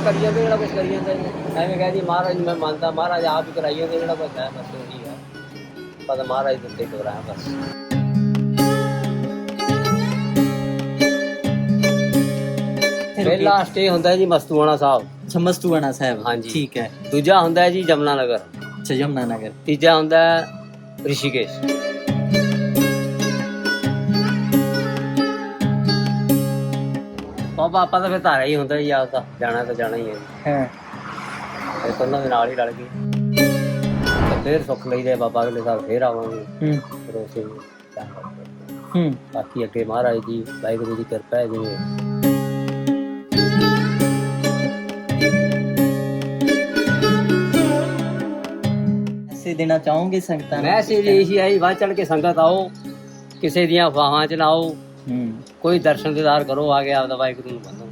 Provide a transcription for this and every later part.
ਕਰੀ ਜਾਂਦੇ ਜਿਹੜਾ ਕੁਝ ਕਰੀ ਜਾਂਦੇ ਐਵੇਂ ਕਹਿ ਜੀ ਮਹਾਰਾਜ ਨੂੰ ਮੈਂ ਮੰਨਦਾ ਮਹਾਰਾਜ ਆਪ ਹੀ ਕਰਾਈ ਜਾਂਦੇ ਜਿਹੜਾ ਕੁਝ ਹੈ ਬਸ ਉਹੀ ਹੈ। ਪਤਾ ਮਹਾਰਾਜ ਦੇ ਉੱਤੇ ਟੁਕਰਾਂ ਬਸ ਪਹਿਲਾ ਸਟੇ ਹੁੰਦਾ ਹੈ ਜੀ ਮਸਤੂਆਣਾ ਸਾਹਿਬ। ਅੱਛਾ ਮਸਤੂਆਣਾ ਸਾਹਿਬ। ਹਾਂਜੀ। ਠੀਕ ਹੈ। ਦੂਜਾ ਹੁੰਦਾ ਹੈ ਜੀ ਜਮਨਾ ਨਗਰ ਅੱਛਾ ਯਮਨਾ ਨਗਰ ਤੀਜਾ ਹੁੰਦਾ ਹੈ ਰਿਸ਼ੀਕੇਸ਼। ਬਾਬਾ ਆਪਾਂ ਤਾਂ ਫਿਰ ਧਾਰਾ ਹੀ ਹੁੰਦਾ ਜੀ ਆਪ ਦਾ ਜਾਣਾ ਤਾਂ ਜਾਣਾ ਹੀ ਹੈ। ਜੀ ਹਾਂ। ਇਹ ਤਾਂ ਉਹਨਾਂ ਦੇ ਨਾਲ ਹੀ ਰਲ ਗਏ। ਤੇ ਫਿਰ ਸੁੱਖ ਲਈਦੇ ਬਾਬਾ ਅਗਲੇ ਸਾਲ ਫੇਰ ਆਵਾਂਗੇ। ਹੂੰ। ਫਿਰ ਉਸੇ ਚੰਗਾ ਹੂੰ। ਬਾਕੀ ਅੱਗੇ ਮਹਾਰਾਜ ਦੀ ਵਾਹਿਗੁਰੂ ਦੀ ਕਿਰਪਾ ਹੈ ਜਿਵੇਂ। ਐਸੇ ਦੇਣਾ ਚਾਹੋਗੇ ਸੰਗਤਾਂ ਨੂੰ? ਮੈਂ ਸੇ ਇਹੀ ਆਈ ਵੱਧ ਚੜ ਕੇ ਸੰਗਤ ਆਓ। ਕਿਸੇ ਦੀਆਂ ਅਫਵਾਹਾਂ ਚ ਨਾ ਆਓ। ਹੂੰ ਕੋਈ ਦਰਸ਼ਨ ਦੀਦਾਰ ਕਰੋ, ਆ ਕੇ ਆਪਦਾ ਵਾਹਿਗੁਰੂ ਨੂੰ ਮੰਨੋ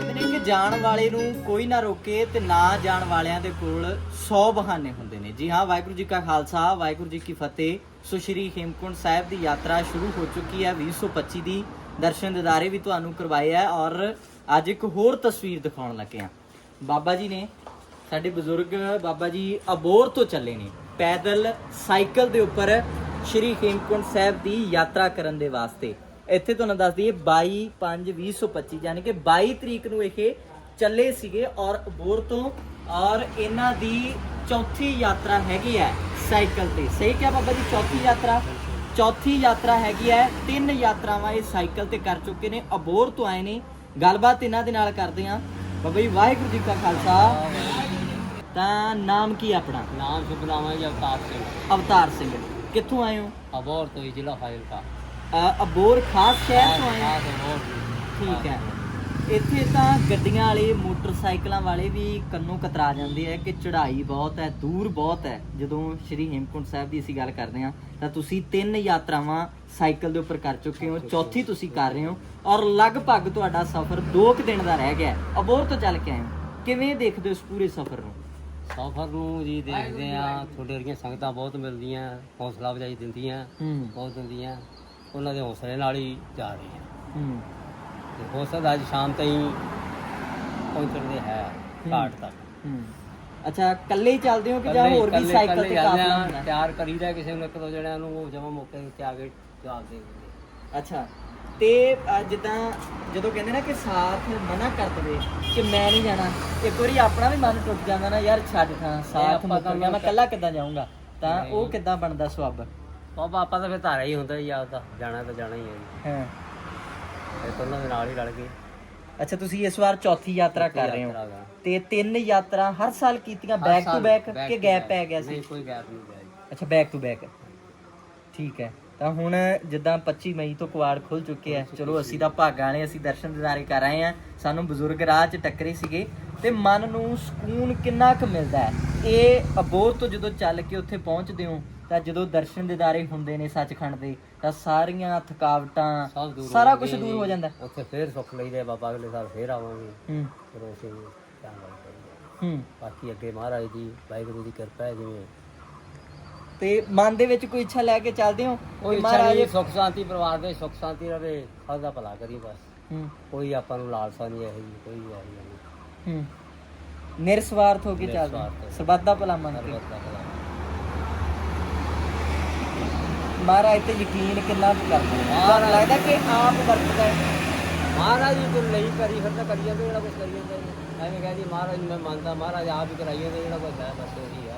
ਕਹਿੰਦੇ ਕਿ ਜਾਣ ਵਾਲੇ ਨੂੰ ਕੋਈ ਨਾ ਰੋਕੇ ਤੇ ਨਾ ਜਾਣ ਵਾਲਿਆਂ ਦੇ ਕੋਲ 100 ਬਹਾਨੇ ਹੁੰਦੇ ਨੇ। ਜੀ ਹਾਂ, ਵਾਹਿਗੁਰੂ ਜੀ ਕਾ ਖਾਲਸਾ, ਵਾਹਿਗੁਰੂ ਜੀ ਕੀ ਫਤਿਹ। ਸੋ ਸ਼੍ਰੀ ਹੇਮਕੁੰਟ ਸਾਹਿਬ ਦੀ ਯਾਤਰਾ ਸ਼ੁਰੂ ਹੋ ਚੁੱਕੀ ਹੈ 2025 ਦੀ। ਦਰਸ਼ਨ ਦਿਦਾਰੇ ਵੀ ਤੁਹਾਨੂੰ ਕਰਵਾਏ ਆ ਔਰ ਅੱਜ ਇੱਕ ਹੋਰ ਤਸਵੀਰ ਦਿਖਾਉਣ ਲੱਗੇ ਆ ਬਾਬਾ ਜੀ ਨੇ, ਸਾਡੇ ਬਜ਼ੁਰਗ ਬਾਬਾ ਜੀ ਅਬੋਰ ਤੋਂ ਚੱਲੇ ਨੇ। ਪੈਦਲ ਸਾਈਕਲ ਦੇ ਉੱਪਰ ਸ਼੍ਰੀ ਹੇਮਕੁੰਟ ਸਾਹਿਬ ਦੀ ਯਾਤਰਾ ਕਰਨ ਦੇ ਵਾਸਤੇ। ਇੱਥੇ ਤੁਹਾਨੂੰ ਦੱਸ ਦਈਏ 22 5 2025 ਯਾਨੀ ਕਿ 22 ਤਰੀਕ ਨੂੰ ਇਹ ਚੱਲੇ ਸੀਗੇ ਔਰ ਅਬੋਰ ਤੋਂ ਔਰ ਇਹਨਾਂ ਦੀ ਚੌਥੀ ਯਾਤਰਾ ਹੈਗੀ ਹੈ ਸਾਈਕਲ ਤੇ। ਸਹੀ ਕਿਹਾ ਬਾਬਾ ਜੀ ਚੌਥੀ ਯਾਤਰਾ? ਚੌਥੀ ਯਾਤਰਾ ਹੈਗੀ ਹੈ ਤਿੰਨ ਯਾਤਰਾਵਾਂ ਇਹ ਸਾਈਕਲ ਤੇ ਕਰ ਚੁੱਕੇ ਨੇ ਅਬੋਰ ਤੋਂ ਆਏ ਨੇ। ਗੱਲਬਾਤ ਇਹਨਾਂ ਦੇ ਨਾਲ ਕਰਦੇ ਹਾਂ। ਬਾਬਾ ਜੀ ਵਾਹਿਗੁਰੂ ਜੀ ਕਾ ਖਾਲਸਾ। ਤਾਂ ਨਾਮ ਕੀ ਆਪਣਾ? ਨਾਮ ਸ਼ੁਭ ਨਾਮ ਹੈ ਜੀ ਅਵਤਾਰ ਸਿੰਘ। ਅਵਤਾਰ ਸਿੰਘ। ਕਿੱਥੋਂ ਆਏ ਹੋ? ਅਬੋਰ ਤੋਂ ਹੀ ਜ਼ਿਲ੍ਹਾ ਫਾਜ਼ਿਲਕਾ। ਅ, ਅਬੋਰ ਖਾਸ ਸ਼ਹਿਰ ਤੋਂ ਆਏ ਹੋ? ਅਬੋਹਰ ਜੀ। ਠੀਕ ਹੈ। ਇੱਥੇ ਤਾਂ ਗੱਡੀਆਂ ਵਾਲੇ ਮੋਟਰਸਾਈਕਲਾਂ ਵਾਲੇ ਵੀ ਕੰਨੋਂ ਕਤਰਾ ਜਾਂਦੇ ਆ ਕਿ ਚੜ੍ਹਾਈ ਬਹੁਤ ਹੈ ਦੂਰ ਬਹੁਤ ਹੈ। ਜਦੋਂ ਸ਼੍ਰੀ ਹੇਮਕੁੰਟ ਸਾਹਿਬ ਦੀ ਅਸੀਂ ਗੱਲ ਕਰਦੇ ਹਾਂ ਤਾਂ ਤੁਸੀਂ ਤਿੰਨ ਯਾਤਰਾਵਾਂ ਸਾਈਕਲ ਦੇ ਉੱਪਰ ਕਰ ਚੁੱਕੇ ਹੋ। ਚੌਥੀ ਤੁਸੀਂ ਕਰ ਰਹੇ ਹੋ ਔਰ ਲਗਭਗ ਤੁਹਾਡਾ ਸਫ਼ਰ 2 ਕੁ ਦਿਨ ਦਾ ਰਹਿ ਗਿਆ ਹੈ। ਅਬੋਰ ਤੋਂ ਚੱਲ ਕੇ ਆਏ ਹੋ। ਕਿਵੇਂ ਦੇਖਦੇ ਹੋ ਇਸ ਪੂਰੇ ਸਫ਼ਰ ਨੂੰ? ਸਫ਼ਰ ਨੂੰ ਜੀ ਦੇਖਦੇ ਆ ਤੁਹਾਡੇ ਵਰਗੀਆਂ ਸੰਗਤਾਂ ਬਹੁਤ ਮਿਲਦੀਆਂ ਹੌਸਲਾ ਅਫਜ਼ਾਈ ਦਿੰਦੀਆਂ ਹੂੰ। ਬਹੁਤ ਦਿੰਦੀਆਂ ਉਹਨਾਂ ਦੇ ਹੌਸਲੇ ਨਾਲ ਹੀ ਜਾ ਰਹੇ ਹਾਂ। ਹੂੰ। ਤੇ ਹੋ ਸਕਦਾ ਅੱਜ ਸ਼ਾਮ ਤਾਈਂ ਪਹੁੰਚਣ ਦੇ ਹੈ। ਘਾਟ ਤੱਕ। ਹੂੰ। ਅੱਛਾ ਇਕੱਲੇ ਹੀ ਚੱਲਦੇ ਹੋ ਕਿ ਜਾਂ ਹੋਰ ਵੀ ਸਾਈਕਲ ਤੇ ਹੈ? ਤਿਆਰ ਕਰੀਦਾ ਕਿਸੇ ਨੂੰ ਇੱਕ ਦੋ ਜਣਿਆਂ ਨੂੰ ਉਹ ਜਮਾ ਮੌਕੇ ਉੱਤੇ ਆ ਕੇ ਜਵਾਬ ਦੇ ਦਿੰਦੇ। ਅੱਛਾ। ਤੇ ਜਿੱਦਾਂ ਜਦੋਂ ਕਹਿੰਦੇ ਨਾ ਕਿ ਸਾਥ ਮਨਾ ਕਰ ਦਵੇ ਕਿ ਮੈਂ ਨਹੀਂ ਜਾਣਾ ਇੱਕ ਵਾਰੀ ਆਪਣਾ ਵੀ ਮਨ ਟੁੱਟ ਜਾਂਦਾ ਨਾ ਯਾਰ ਛੱਡ ਥਾਂ ਸਾਥ ਗਿਆ ਮੈਂ ਇਕੱਲਾ ਕਿੱਦਾਂ ਜਾਊਂਗਾ? ਤਾਂ ਉਹ। ਕਿੱਦਾਂ ਬਣਦਾ ਸਵੱਬ ਬਾਬਾ ਆਪਾਂ ਤਾਂ ਫਿਰ ਧਾਰਾ ਹੀ ਹੁੰਦਾ ਜੀ ਆਪਦਾ ਜਾਣਾ ਤਾਂ ਜਾਣਾ ਹੀ ਹੈ ਹਾਂ। ਇਹ ਤਾਂ ਉਹਨਾਂ ਦੇ ਨਾਲ ਹੀ ਰਲ ਗਏ। ਅੱਛਾ ਤੁਸੀਂ ਇਸ ਵਾਰ ਚੌਥੀ ਯਾਤਰਾ ਕਰ ਰਹੇ ਹੋ। ਤੇ ਤਿੰਨ ਯਾਤਰਾ ਹਰ ਸਾਲ ਕੀਤੀਆਂ ਬੈਕ ਟੂ ਬੈਕ ਕਿ ਗੈਪ। ਪੈ ਗਿਆ ਸੀ? ਨਹੀਂ ਕੋਈ ਗੈਪ ਨਹੀਂ ਪਿਆ ਜੀ। ਅੱਛਾ ਬੈਕ ਟੂ ਬੈਕ ਠੀਕ ਹੈ। ਤਾਂ ਹੁਣ ਜਿੱਦਾਂ 25 ਮਈ ਤੋਂ ਕੁਆੜ ਖੁੱਲ ਚੁੱਕੇ ਆ। ਚਲੋ ਅਸੀਂ ਤਾਂ ਭਾਗਾਂ ਵਾਲੇ ਅਸੀਂ ਦਰਸ਼ਨ ਦਿਦਾਰੇ ਕਰ ਆਏ ਆ। ਸਾਨੂੰ ਬਜ਼ੁਰਗ ਰਾਹ 'ਚ ਟੱਕਰੇ ਸੀਗੇ ਤੇ ਮਨ ਨੂੰ ਸਕੂਨ ਕਿੰਨਾ ਕੁ ਮਿਲਦਾ ਹੈ? ਇਹ ਅਬੋਰ ਤੋਂ ਜਦੋਂ ਚੱਲ ਕੇ ਉੱਥੇ ਪਹੁੰਚਦੇ ਹੋ ਤਾਂ ਜਦੋਂ ਦਰਸ਼ਨ ਦਿਦਾਰੇ ਹੁੰਦੇ ਨੇ ਸੱਚਖੰਡ ਦੇ ਤਾਂ ਸਾਰੀਆਂ ਥਕਾਵਟਾਂ ਸਾਰਾ ਕੁਝ ਦੂਰ ਹੋ। ਜਾਂਦਾ। ਉੱਥੇ ਫੇਰ ਸੁੱਖ ਲਈਦੇ ਬਾਬਾ ਅਗਲੇ ਸਾਲ ਫੇਰ ਆਵਾਂਗੇ। ਹੂੰ। ਫਿਰ ਉਸੇ ਹੂੰ। ਬਾਕੀ ਅੱਗੇ ਮਹਾਰਾਜ ਦੀ ਵਾਹਿਗੁਰੂ ਦੀ ਕਿਰਪਾ ਹੈ ਜਿਵੇਂ ਤੇ ਮਨ ਦੇ ਵਿੱਚ ਕੋਈ ਇੱਛਾ ਲੈ ਕੇ ਚੱਲਦੇ ਹੋ? ਕੋਈ ਨਹੀਂ ਸੁੱਖ ਸ਼ਾਂਤੀ ਪਰਿਵਾਰ ਦੇ ਸੁੱਖ ਸ਼ਾਂਤੀ ਰਵੇ ਸਭ ਦਾ ਭਲਾ ਕਰੀ ਬਸ। ਹੂੰ। ਕੋਈ ਆਪਾਂ ਨੂੰ ਲਾਲਸਾ ਨਹੀਂ ਇਹੋ ਕੋਈ ਜਿਹੀ ਨਹੀਂ। ਹੂੰ। ਨਿਰਸਵਾਰਥ ਹੋ ਕੇ ਚੱਲਦੇ ਹੋ। ਸਰਬੱਤ ਦਾ ਭਲਾ ਮੰਨ ਕੇ। ਮਹਾਰਾਜ ਤੇ ਯਕੀਨ ਕਿੰਨਾ ਕੁ ਕਰਦੇ ਹੋ ਮਹਾਰਾਜ- ਲੱਗਦਾ ਕਿ ਆਪ ਵਰਤਦਾ ਹੈ? ਮਹਾਰਾਜ ਜੀ ਕੋਲ ਨਹੀਂ ਕਰੀ ਫਿਰ ਤਾਂ ਕਰੀ ਜਾਂਦੇ ਜਿਹੜਾ ਕੁਝ ਕਰੀ ਜਾਂਦੇ ਨੇ। ਐਵੇਂ ਕਹਿ ਜੀ ਮਹਾਰਾਜ ਮੈਂ ਮੰਨਦਾ ਮਹਾਰਾਜ ਆਪ ਹੀ ਕਰਾਈ ਜਾਂਦੇ ਜਿਹੜਾ ਕੁਝ ਹੈ ਬਸ ਉਹੀ ਹੈ।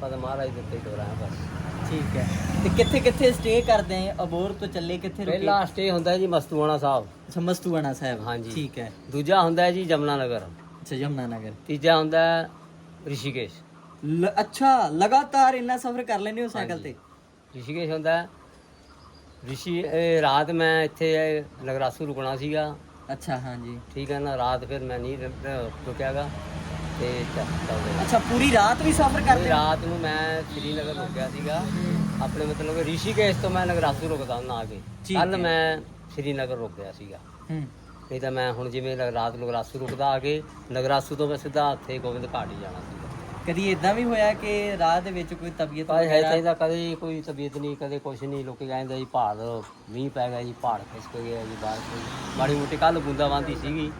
ਪਤਾ ਮਹਾਰਾਜ ਦੇ ਉੱਤੇ ਟੋਰਾ ਬਸ। ਠੀਕ ਹੈ। ਤੇ ਕਿੱਥੇ ਕਿੱਥੇ ਸਟੇ ਕਰਦੇ ਆ? ਅਬੋਰ ਤੋਂ ਚੱਲੇ ਕਿੱਥੇ ਰੁਕੇ? ਪਹਿਲਾ ਸਟੇ ਹੁੰਦਾ ਹੈ ਜੀ ਮਸਤੂਆਣਾ ਸਾਹਿਬ। ਸਮਸਤੂਆਣਾ ਸਾਹਿਬ। ਹਾਂਜੀ। ਠੀਕ ਹੈ। ਦੂਜਾ ਹੁੰਦਾ ਹੈ ਜੀ ਜਮਨਾ ਨਗਰ ਅੱਛਾ ਯਮਨਾ ਨਗਰ ਤੀਜਾ ਹੁੰਦਾ ਹੈ ਰਿਸ਼ੀਕੇਸ਼। ਲ- ਅੱਛਾ ਲਗਾਤਾਰ ਇੰਨਾ ਸਫ਼ਰ ਕਰ ਲੈਂਦੇ ਹੋ ਸਾਈਕਲ ਤੇ? ਰਿਸ਼ੀਕੇਸ਼ ਹੁੰਦਾ ਹੈ ਰਿਸ਼ੀ ਇਹ ਰਾਤ ਮੈਂ ਇੱਥੇ ਲਗਰਾਸੂ ਰੁਕਣਾ ਸੀਗਾ। ਅੱਛਾ ਹਾਂਜੀ। ਠੀਕ ਹੈ ਨਾ ਰਾਤ ਫਿਰ ਮੈਂ ਨਹੀਂ ਰੁਕਿਆਗਾ। ਤੇ ਚੱਲਦੇ ਅੱਛਾ ਪੂਰੀ ਰਾਤ ਵੀ ਸਫ਼ਰ ਤੇ ਕਰਦੇ? ਰਾਤ ਨੂੰ ਮੈਂ ਸ੍ਰੀਨਗਰ ਰੁਕਿਆ ਸੀਗਾ। ਆਪਣੇ ਮਤਲਬ ਰਿਸ਼ੀਕੇਸ਼ ਤੋਂ ਮੈਂ ਨਗਰਾਸੂ ਰੁਕਦਾ ਹੁੰਦਾ ਆ ਕੇ। ਠੀਕ ਕੱਲ ਹੈ। ਮੈਂ ਸ੍ਰੀਨਗਰ ਰੁਕਿਆ ਸੀਗਾ। ਹੂੰ। ਨਹੀਂ ਤਾਂ ਮੈਂ ਹੁਣ ਜਿਵੇਂ ਲ- ਰਾਤ ਨਗਰਾਸੂ ਰੁਕਦਾ ਆ ਕੇ ਨਗਰਾਸੂ ਤੋਂ ਮੈਂ ਸਿੱਧਾ ਉੱਥੇ ਗੋਬਿੰਦ ਘਾਟ ਹੀ ਜਾਣਾ ਸੀਗਾ। ਕਦੀ ਇਦਾਂ ਵੀ ਹੋਇਆ ਕਿ ਰਾਹ ਦੇ ਵਿੱਚ ਕੋਈ ਤਬੀਅਤ ਪਰ ਹੈ ਵਗੈਰਾ? ਚਾਹੀਦਾ ਕਦੇ ਕੋਈ ਤਬੀਅਤ ਨਹੀਂ ਕਦੇ ਕੁਛ ਨਹੀਂ। ਲੋਕੀ ਕਹਿੰਦੇ ਜੀ ਪਹਾੜ ਮੀਂਹ ਪੈ ਗਿਆ ਜੀ ਪਹਾੜ ਖਿਸਕ ਗਿਆ ਜੀ ਬਾਰਿਸ਼ ਹੋਈ ਮਾੜੀ ਮੋਟੀ ਕੱਲ ਬੂੰਦਾਬਾਂਦੀ ਸੀਗੀ।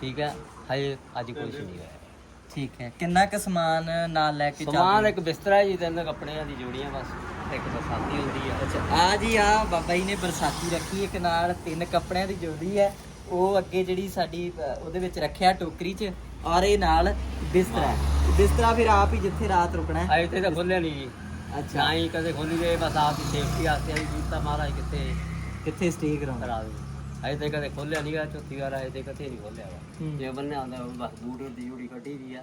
ਠੀਕ ਹੈ ਹਜੇ ਅੱਜ ਕੁਛ ਨਹੀਂ ਹੋਇਆ। ਠੀਕ ਹੈ। ਕਿੰਨਾ ਕੁ ਸਮਾਨ ਨਾਲ ਲੈ ਕੇ ਸਮਾਨ ਇੱਕ ਬਿਸਤਰਾ ਹੈ ਜੀ ਤਿੰਨ ਕੱਪੜਿਆਂ ਦੀ ਜੋੜੀਆਂ ਬਸ। ਇੱਕ ਬਸਾਤੀ ਹੁੰਦੀ ਆ। ਅੱਛਾ ਆ ਜੀ ਆ ਬਾਬਾ ਜੀ ਨੇ ਬਰਸਾਤੀ ਰੱਖੀ ਇੱਕ ਨਾਲ ਤਿੰਨ ਕੱਪੜਿਆਂ ਦੀ ਜੋੜੀ ਹੈ। ਉਹ ਅੱਗੇ ਜਿਹੜੀ ਸਾਡੀ ਉਹਦੇ ਵਿੱਚ ਰੱਖਿਆ ਟੋਕਰੀ 'ਚ ਔਰ ਇਹ ਨਾਲ ਬਿਸਤਰਾ। ਬਿਸਤਰਾ ਫਿਰ ਆਪ ਹੀ ਜਿੱਥੇ ਰਾਤ ਰੁਕਣਾ ਹੈ। ਅਜੇ ਤੇ ਖੋਲਿਆ ਨਹੀਂ ਜੀ। ਅੱਛਾ। ਹੀ ਕਦੇ ਖੋਲੀ ਗਏ ਬਸ ਆਪ ਦੀ ਸੇਫਟੀ ਵਾਸਤੇ ਆਈ ਕੀਤਾ ਮਹਾਰਾਜ ਕਿੱਥੇ ਕਿੱਥੇ ਸਟੇ ਕਰਾਉਣਾ? ਕਰਾ ਦੇ ਅਜੇ ਤੇ ਕਦੇ ਖੋਲਿਆ ਨਹੀਂ ਗਾ ਚੌਥੀ ਵਾਰ ਅਜੇ ਤੇ ਕਦੇ ਨਹੀਂ ਖੋਲਿਆ ਵਾ। ਜੇ ਬੰਨਿਆ ਹੁੰਦਾ ਉਹ ਬਸ ਬੂਟ ਦੀ ਜੋੜੀ ਕੱਢੀ ਦੀ ਆ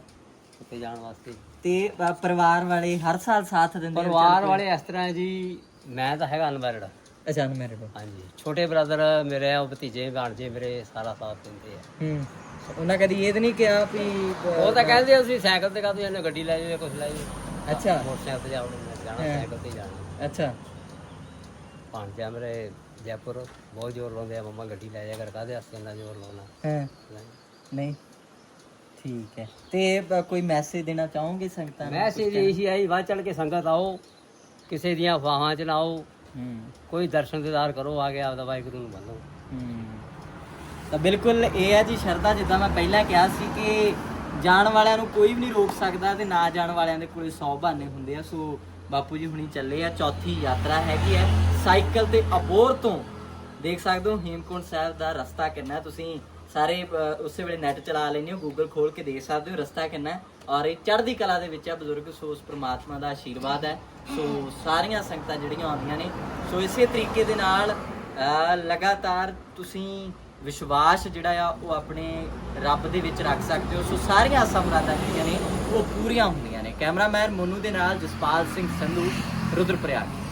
ਉੱਤੇ ਜਾਣ ਵਾਸਤੇ। ਤੇ ਅ, ਪਰਿਵਾਰ ਵਾਲੇ ਹਰ ਸਾਲ ਸਾਥ ਦਿੰਦੇ ਆ ਪਰਿਵਾਰ ਵਾਲੇ ਇਸ ਤਰ੍ਹਾਂ ਹੈ ਜੀ ਮੈਂ ਤਾਂ ਹੈਗਾ ਅਨਮੈਰਿਡ ਅਚਾਨ ਮੇਰੇ ਕੋਲ ਹਾਂਜੀ। ਛੋਟੇ ਬ੍ਰਦਰ ਮੇਰੇ ਆ ਉਹ ਭਤੀਜੇ ਭਾਣਜੇ ਮੇਰੇ ਸਾਰਾ ਸਾਥ ਦਿੰਦੇ ਆ। ਹੂੰ। ਉਹਨਾਂ ਕਦੀ ਇਹ ਤਾਂ ਨਹੀਂ ਕਿਹਾ ਵੀ ਅ, ਉਹ ਤਾਂ ਕਹਿੰਦੇ ਅਸੀਂ ਸਾਈਕਲ ਤੇ ਕਾਹਤੋਂ ਜਾਂਦੇ ਗੱਡੀ ਲੈ ਜਾਈਏ ਕੁਛ ਲੈ ਜਾਈਏ? ਅੱਛਾ। ਮੋਟਰਸਾਈਕਲ ਤੇ ਮੈਂ ਜਾਣਾ। ਸਾਈਕਲ ਤੇ ਜਾਣਾ। ਅੱਛਾ। ਭਾਣਜਾ ਮੇਰੇ ਜੈਪੁਰ ਬਹੁਤ ਜ਼ੋਰ ਲਾਉਂਦੇ ਆ ਮੰਮਾ ਗੱਡੀ ਲੈ ਜਾ ਕਰ ਕਾਹਦੇ ਵਾਸਤੇ ਇੰਨਾ ਜ਼ੋਰ ਲਾਉਣਾ? ਹਾਂ? ਨਹੀਂ। ਠੀਕ ਹੈ। ਤੇ ਕੋਈ ਮੈਸੇਜ ਦੇਣਾ ਚਾਹੋਗੇ ਸੰਗਤਾਂ ਨੂੰ? ਮੈਸੇਜ ਇਹੀ ਆਈ ਵੱਧ ਚੜ ਕੇ ਸੰਗਤ ਆਓ ਕਿਸੇ ਦੀਆਂ ਫਾਹਾਂ ਚ ਨਾ ਆਓ। ਹੂੰ। ਕੋਈ ਦਰਸ਼ਨ ਦੀਦਾਰ ਕਰੋ ਆ ਕੇ ਆਪਦਾ ਵਾਹਿਗੁਰੂ ਨੂੰ ਮੰਨੋ। ਹਮ। ਤਾਂ ਬਿਲਕੁਲ ਇਹ ਹੈ ਜੀ ਸ਼ਰਧਾ ਜਿੱਦਾਂ ਮੈਂ ਪਹਿਲਾਂ ਕਿਹਾ ਸੀ ਕਿ ਜਾਣ ਵਾਲਿਆਂ ਨੂੰ ਕੋਈ ਵੀ ਨਹੀਂ ਰੋਕ ਸਕਦਾ ਤੇ ਨਾ ਜਾਣ ਵਾਲਿਆਂ ਦੇ ਕੋਲੇ 100 ਬਹਾਨੇ ਹੁੰਦੇ ਆ ਸੋ ਬਾਪੂ ਜੀ ਹੁਣੀ ਚੱਲੇ ਆ, ਚੌਥੀ ਯਾਤਰਾ ਹੈਗੀ ਹੈ ਸਾਈਕਲ ਤੇ ਅਬੋਰ ਤੋਂ ਦੇਖ ਸਕਦੇ ਹੋ, ਹੇਮਕੁੰਟ ਸਾਹਿਬ ਦਾ ਰਸਤਾ ਕਿੰਨਾ ਤੁਸੀਂ ਸਾਰੇ ਉਸੇ ਵੇਲੇ ਨੈਟ ਚਲਾ ਲੈਂਦੇ ਹੋ ਗੂਗਲ ਖੋਲ ਕੇ ਦੇਖ ਸਕਦੇ ਹੋ ਰਸਤਾ ਕਿੰਨਾ ਔਰ ਇਹ ਚੜ੍ਹਦੀ ਕਲਾ ਦੇ ਵਿੱਚ ਆ, ਬਜ਼ੁਰਗ, ਸੋ ਉਸ ਪ੍ਰਮਾਤਮਾ ਦਾ ਆਸ਼ੀਰਵਾਦ ਹੈ। ਸੋ ਸਾਰੀਆਂ ਸੰਗਤਾਂ ਜਿਹੜੀਆਂ ਆਉਂਦੀਆਂ ਨੇ, ਸੋ ਇਸੇ ਤਰੀਕੇ ਦੇ ਨਾਲ ਲਗਾਤਾਰ ਤੁਸੀਂ ਵਿਸ਼ਵਾਸ ਜਿਹੜਾ ਆ, ਉਹ ਆਪਣੇ ਰੱਬ ਦੇ ਵਿੱਚ ਰੱਖ ਸਕਦੇ ਹੋ। ਸੋ ਸਾਰੀਆਂ ਆਸਾਂ ਮੁਰਾਦਾਂ ਜਿਹੜੀਆਂ ਨੇ, ਉਹ ਪੂਰੀਆਂ ਹੁੰਦੀਆਂ ਕੈਮਰਾਮੈਨ ਮੋਨੂ ਦੇ ਨਾਲ ਜਸਪਾਲ ਸਿੰਘ ਸੰਧੂ ਰੁਦਰਪ੍ਰਯਾਗ